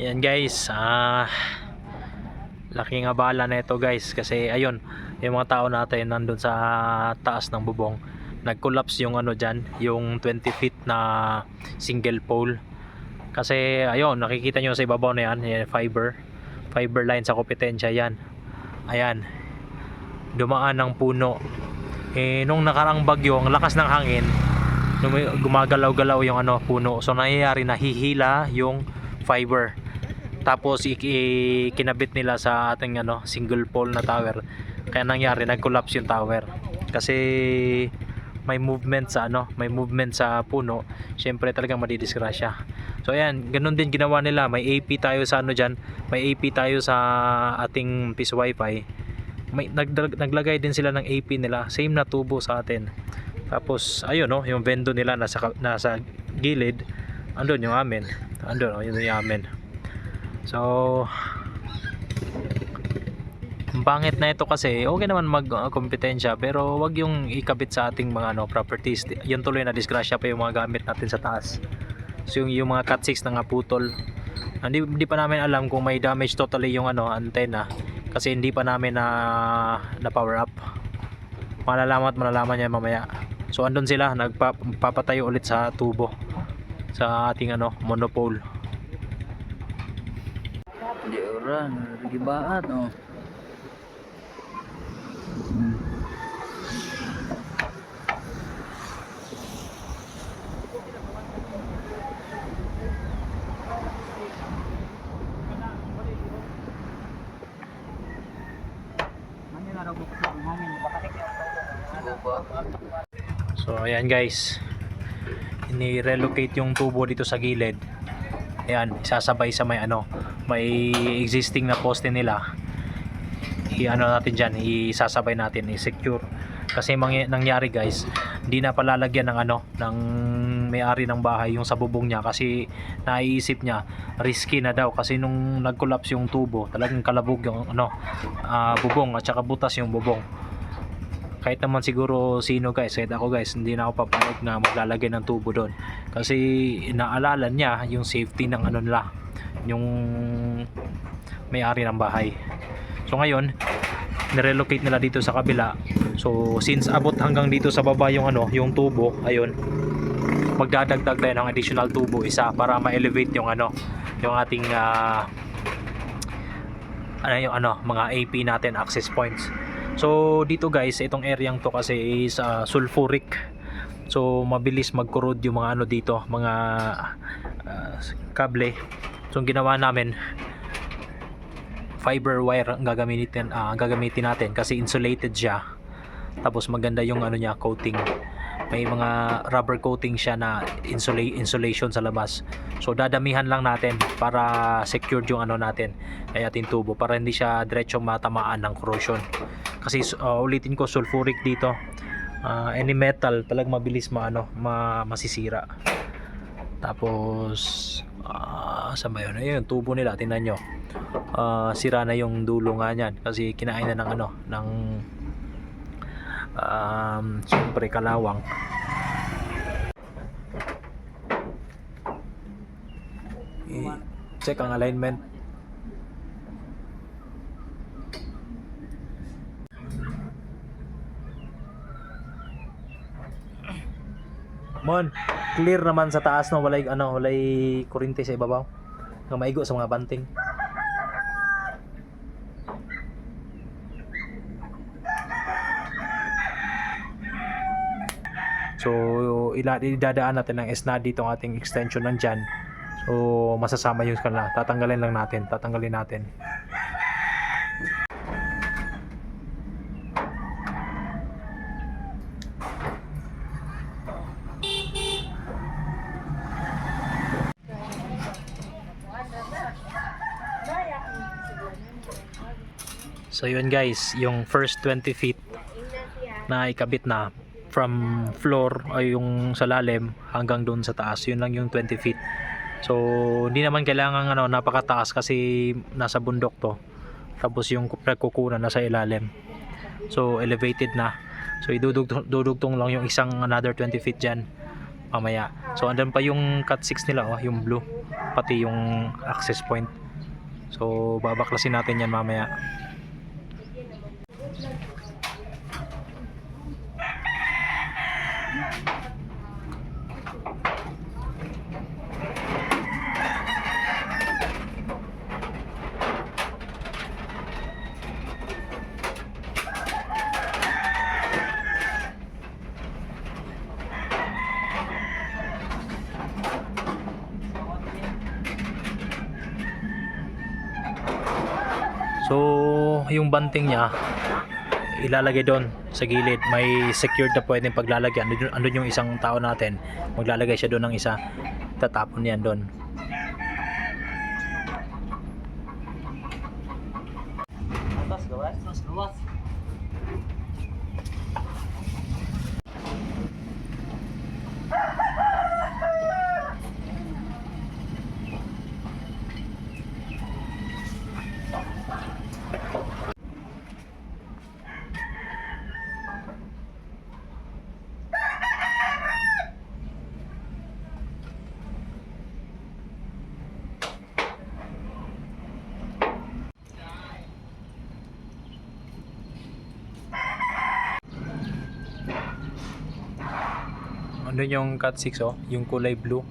Yan guys, ah laking abala na ito guys kasi ayun, yung mga tao natin nandun sa taas ng bubong. Nag-collapse yung ano dyan, yung 20 feet na single pole. Kasi ayun, nakikita nyo sa ibabaw na yan, yan fiber. Fiber line sa kompetensya yan. Ayan. Dumaan ng puno. Eh, nung nakarang bagyo, ang lakas ng hangin, gumagalaw-galaw yung ano puno. So nangyayari na hihila yung fiber. Tapos i- i- kinabit nila sa ating ano single pole na tower. Kaya nangyari nag-collapse yung tower. Kasi may movement sa ano, may movement sa puno. Syempre talagang madidisgrasya. So ayan, ganun din ginawa nila. May AP tayo sa ano diyan, may AP tayo sa ating piece wifi. May nagdag- naglagay din sila ng AP nila, same na tubo sa atin. Tapos ayun no, yung vendo nila nasa nasa gilid. Andun yung amin. Andun, oh, yun yung amin. So ang pangit na ito kasi okay naman mag uh, kompetensya pero wag yung ikabit sa ating mga ano properties. Yun tuloy na disgrasya pa yung mga gamit natin sa taas. So yung, yung mga cat 6 na nga putol. Hindi, hindi pa namin alam kung may damage totally yung ano antenna kasi hindi pa namin na na power up. Malalaman at malalaman niya mamaya. So andun sila nagpapatayo ulit sa tubo sa ating ano monopole. Di ora, nagibaat oh. Hmm. So ayan guys. Ini-relocate yung tubo dito sa gilid. Ayan, sasabay sa may ano, may existing na poste nila. I-ano natin diyan, isasabay natin, i-secure. Kasi nangyari guys, hindi na palalagyan ng ano, ng may-ari ng bahay yung sa bubong niya kasi naiisip niya risky na daw kasi nung nag-collapse yung tubo, talagang kalabog yung ano, ah, bubong at saka butas yung bubong kahit naman siguro sino guys kahit ako guys hindi na ako papayag na maglalagay ng tubo doon. Kasi inaalala niya yung safety ng ano nila yung may-ari ng bahay. So ngayon nirelocate nila dito sa kabila. So since abot hanggang dito sa baba yung ano yung tubo ayun magdadagdag tayo ng additional tubo isa para ma-elevate yung ano yung ating ah, ano yung ano mga AP natin access points So dito guys, itong area to kasi is uh, sulfuric. So mabilis mag-corrode yung mga ano dito, mga uh, kable. So ang ginawa namin fiber wire ang gagamitin ang gagamitin natin kasi insulated siya. Tapos maganda yung ano niya coating. May mga rubber coating siya na insula insulation sa labas. So dadamihan lang natin para secured yung ano natin ay ating tubo para hindi siya diretso matamaan ng corrosion. Kasi uh, ulitin ko sulfuric dito. Uh, any metal talag mabilis maano ma masisira. Tapos ah saan ba yun? Ayun, tubo nila, tingnan nyo. Ah, sira na yung dulo nga niyan kasi kinain na ng ano, ng um, siyempre kalawang. I-check ang alignment. Mon, clear naman sa taas no, walay ano, walay kuryente sa ibabaw. Nga maigo sa mga banting. So, idadaan natin ng SNAD dito ang ating extension nandyan. So, masasama yung kanila. Tatanggalin lang natin. Tatanggalin natin. So, yun guys. Yung first 20 feet na ikabit na from floor ay yung sa lalim hanggang doon sa taas yun lang yung 20 feet so hindi naman kailangan ano napakataas kasi nasa bundok to tapos yung pagkukunan nasa ilalim so elevated na so idudugtong dudugtong lang yung isang another 20 feet dyan mamaya. So andun pa yung cut 6 nila oh, yung blue, pati yung access point. So babaklasin natin yan mamaya. So, banting niya, ilalagay doon sa gilid. May secured na pwedeng paglalagyan. Andun, andun yung isang tao natin. Maglalagay siya doon ng isa. Tatapon yan doon. Andun yung cut 6 oh, yung kulay blue.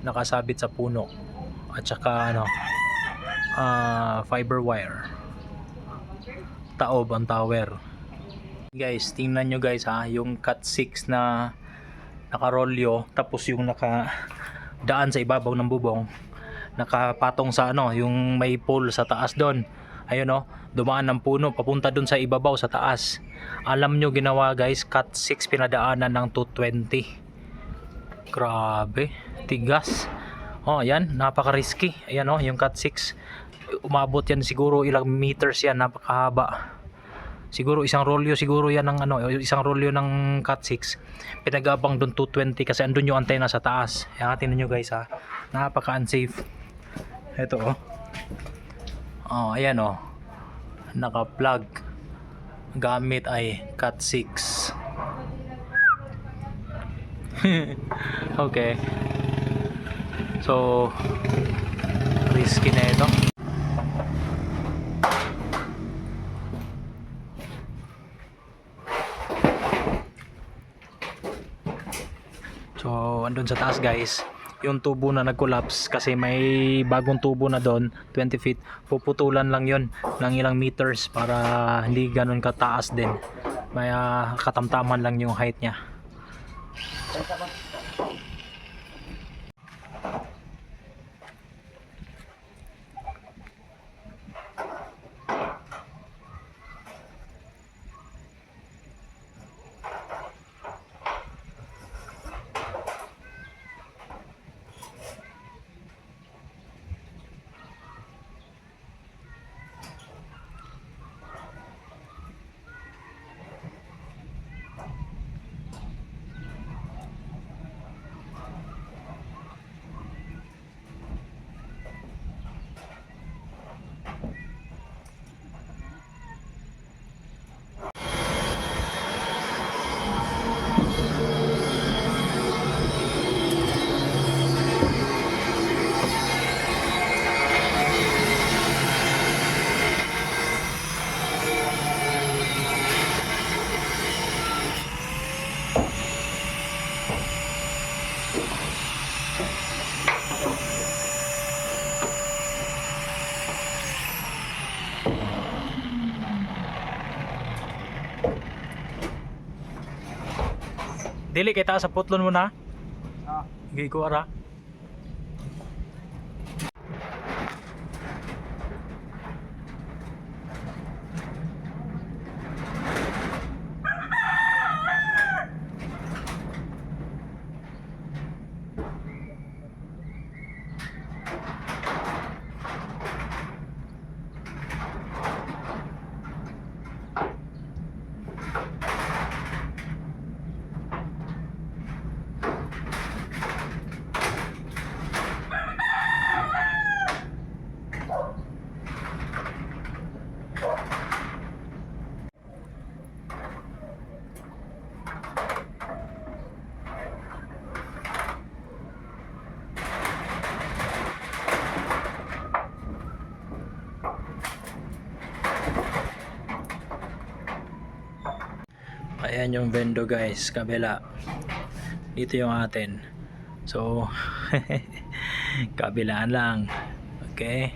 Nakasabit sa puno. At saka ano, ah, fiber wire. Taob ang tower. Guys, tingnan nyo guys ha, yung cut 6 na nakarolyo tapos yung naka daan sa ibabaw ng bubong nakapatong sa ano yung may pole sa taas doon ayun oh dumaan ng puno papunta doon sa ibabaw sa taas. Alam nyo ginawa guys cut 6 pinadaanan ng 220 grabe tigas. Oh ayan napaka risky ayan oh yung cut 6 umabot yan siguro ilang meters yan napakahaba. Siguro isang rolyo siguro yan ng ano isang rolyo ng cut 6 pinagabang doon 220 kasi andun yung antena sa taas. Yan tingnan nyo guys ha. Napaka unsafe ito oh. Oh ayan oh naka plug gamit ay cut 6 okay. So risky na ito. So, andun sa taas guys, yung tubo na nag-collapse kasi may bagong tubo na doon, 20 feet. Puputulan lang yon ng ilang meters para hindi ganun kataas din. May ah, katamtaman lang yung height niya. Dili kay sa putlon mo na. Ah. Gigi Ayan yung vendo guys, kabila. Dito yung atin. So, kabilaan lang. Okay?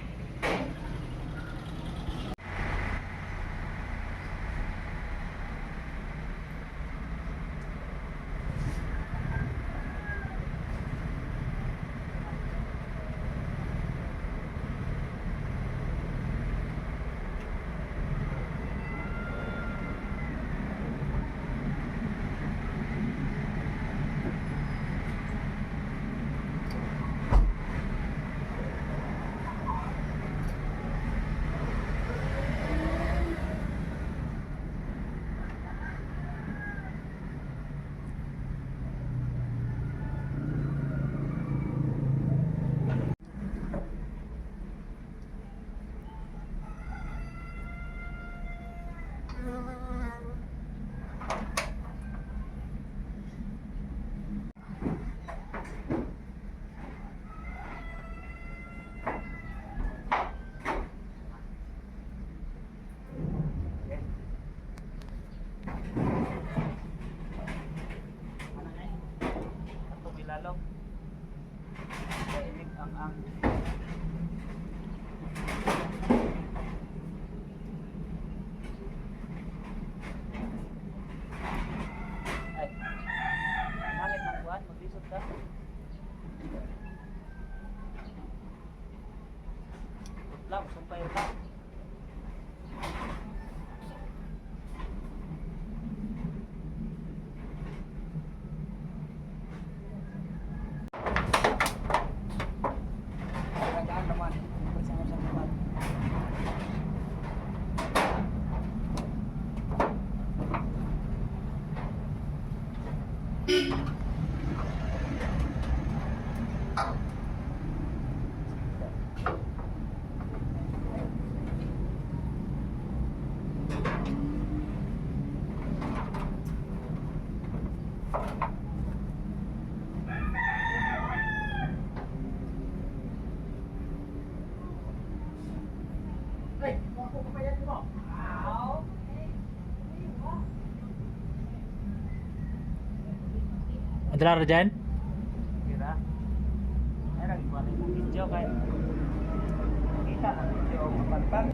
Adalar dyan? Kira. Ay, nagkuha na yung video kaya. Kita na video ang mapagpag.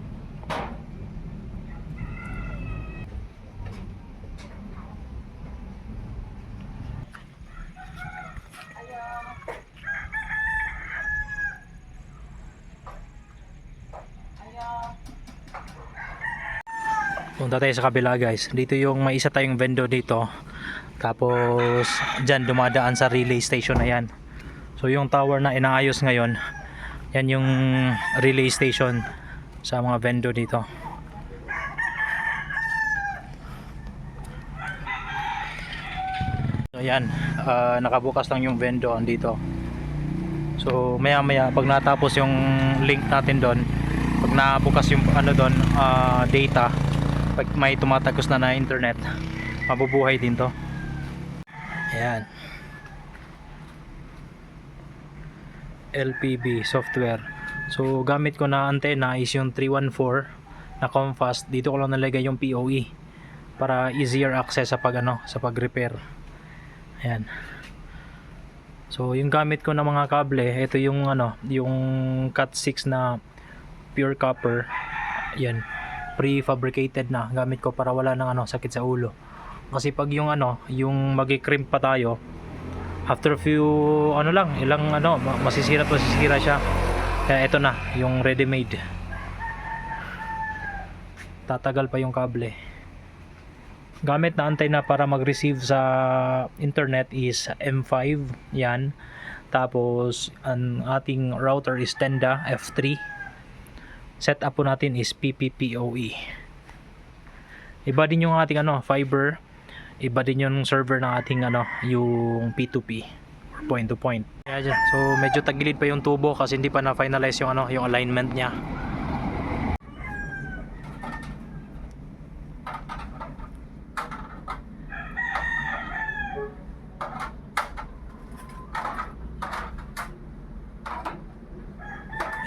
Punta tayo sa kabila guys. Dito yung may isa tayong vendor dito. Tapos dyan dumadaan sa relay station na yan. So yung tower na inaayos ngayon, yan yung relay station sa mga vendor dito. So yan, ah, nakabukas lang yung vendor dito. So maya maya pag natapos yung link natin doon, pag nabukas yung ano doon, ah, data, pag may tumatagos na na internet, mabubuhay din to. Ayan. LPB software. So gamit ko na antena is yung 314 na Comfast. Dito ko lang nalagay yung PoE para easier access sa pag ano, sa pag-repair. Ayan. So yung gamit ko na mga kable, ito yung ano, yung Cat 6 na pure copper. Ayan. Prefabricated na gamit ko para wala nang ano sakit sa ulo. Kasi pag yung ano, yung magi-crimp pa tayo, after few ano lang, ilang ano, ma- masisira at masisira siya. Kaya ito na, yung ready made. Tatagal pa yung kable. Gamit na antena para mag-receive sa internet is M5, yan. Tapos ang ating router is Tenda F3. Setup po natin is PPPoE. Iba din yung ating ano, fiber. Iba din yung server ng ating ano, yung P2P or point to point. So medyo tagilid pa yung tubo kasi hindi pa na finalize yung ano, yung alignment niya.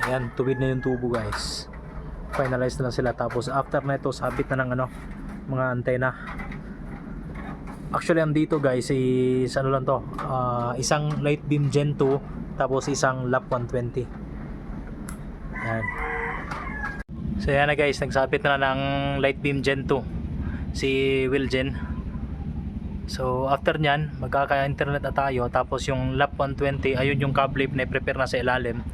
Ayan, tuwid na yung tubo guys. Finalize na lang sila tapos after na ito sabit na ng ano, mga antena. Actually, andito guys, is ano lang to, ah, isang light beam Gen 2, tapos isang lap 120. Yan. So yan na guys, nagsabit na ng light beam Gen 2 si Wilgen. So after nyan, magkaka-internet na tayo tapos yung lap 120 ayun yung cable na prepare na sa ilalim.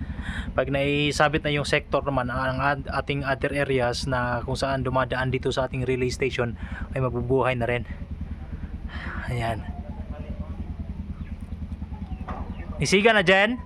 Pag naisabit na yung sector naman ang ating other areas na kung saan dumadaan dito sa ating relay station ay mabubuhay na rin. Ayan. Isiga na dyan?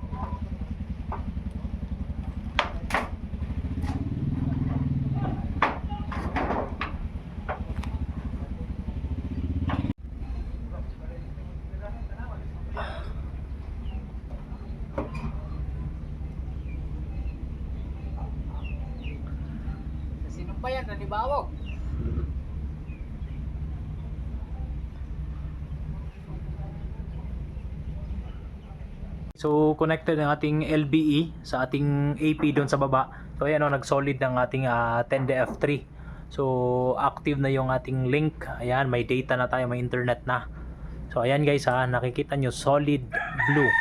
Sino pa yan? Nanibawag. So connected ang ating LBE sa ating AP doon sa baba. So ayan o, nag-solid ng ating ah, 10DF3. So active na yung ating link. Ayan, may data na tayo, may internet na. So ayan guys ha, nakikita nyo solid blue.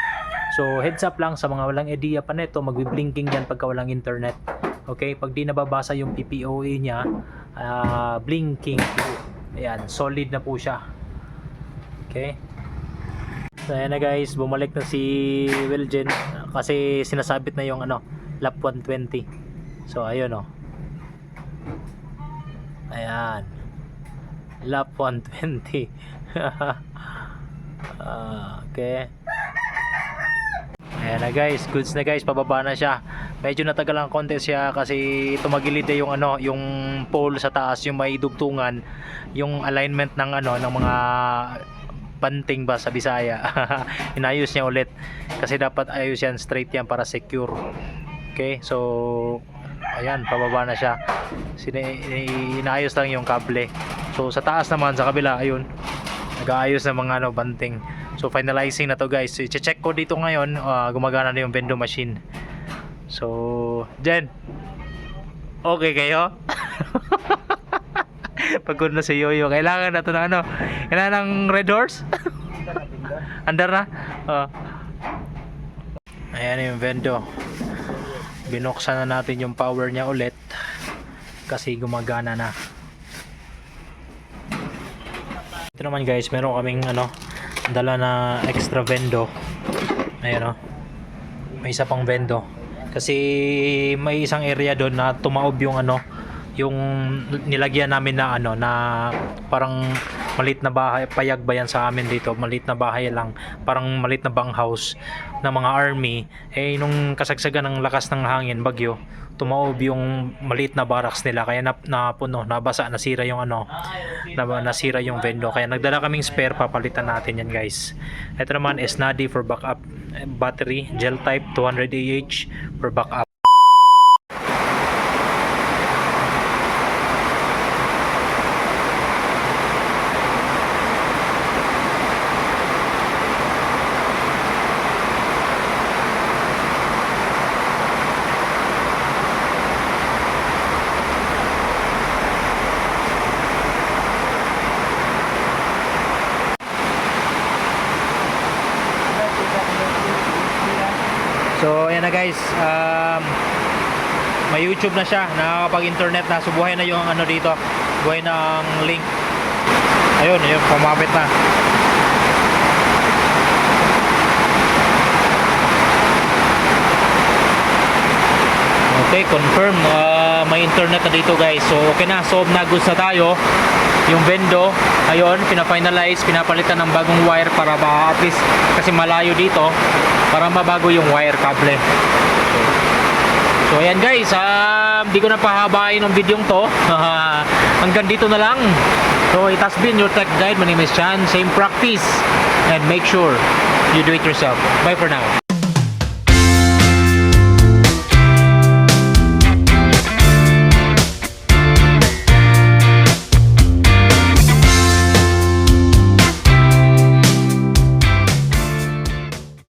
So heads up lang sa mga walang idea pa nito, magbi-blinking yan pagka walang internet. Okay, pag di nababasa yung PPOE niya, ah, blinking blue. Ayan, solid na po siya. Okay. So ayan na guys, bumalik na si Wilgen kasi sinasabit na yung ano, lap 120. So ayun oh. Ayan. Lap 120. Ah, okay. Ayan na guys, goods na guys, pababa na siya. Medyo natagal ang konti siya kasi tumagilid na yung ano, yung pole sa taas, yung may dugtungan, yung alignment ng ano, ng mga banting ba sa Bisaya. Inayos niya ulit kasi dapat ayos yan straight yan para secure. Okay, so ayan, pababa na siya. Sine, inaayos lang yung kable. So sa taas naman sa kabila, ayun. Nag-aayos ng mga ano, banting. So finalizing na to guys. So, i-check ko dito ngayon, ah, gumagana na yung vendo machine. So, Jen. Okay kayo? Pagod na si Yoyo. Kailangan na to ng ano? Kailangan ng red horse? Andar na? Oh. Ayan yung vendo. Binuksan na natin yung power niya ulit. Kasi gumagana na. Ito naman guys, meron kaming ano, dala na extra vendo. Ayan oh. May isa pang vendo. Kasi may isang area doon na tumaob yung ano, yung nilagyan namin na ano na parang malit na bahay payag ba yan sa amin dito? Malit na bahay lang. Parang malit na bang house ng mga army. Eh nung kasagsagan ng lakas ng hangin bagyo tumaob yung maliit na barracks nila. Kaya na, napuno nabasa nasira yung ano na, nasira yung vendo kaya nagdala kaming spare papalitan natin yan guys. Ito naman is Nadi for backup. Battery gel type 200 AH for backup So, ayan na guys. Um, may YouTube na siya. Nakakapag-internet na. So, buhay na yung ano dito. Buhay na ang link. Ayun, ayun. Pumapit na. Okay, confirm. Uh, may internet na dito guys. So, okay na. So, na-goods na tayo. Yung vendo, ayun, pina-finalize, pinapalitan ng bagong wire para ba at least kasi malayo dito para mabago yung wire cable. So ayan guys, um, di ko na pahabain ng video to. Hanggang dito na lang. So it has been your tech guide. My name is Chan. Same practice. And make sure you do it yourself. Bye for now.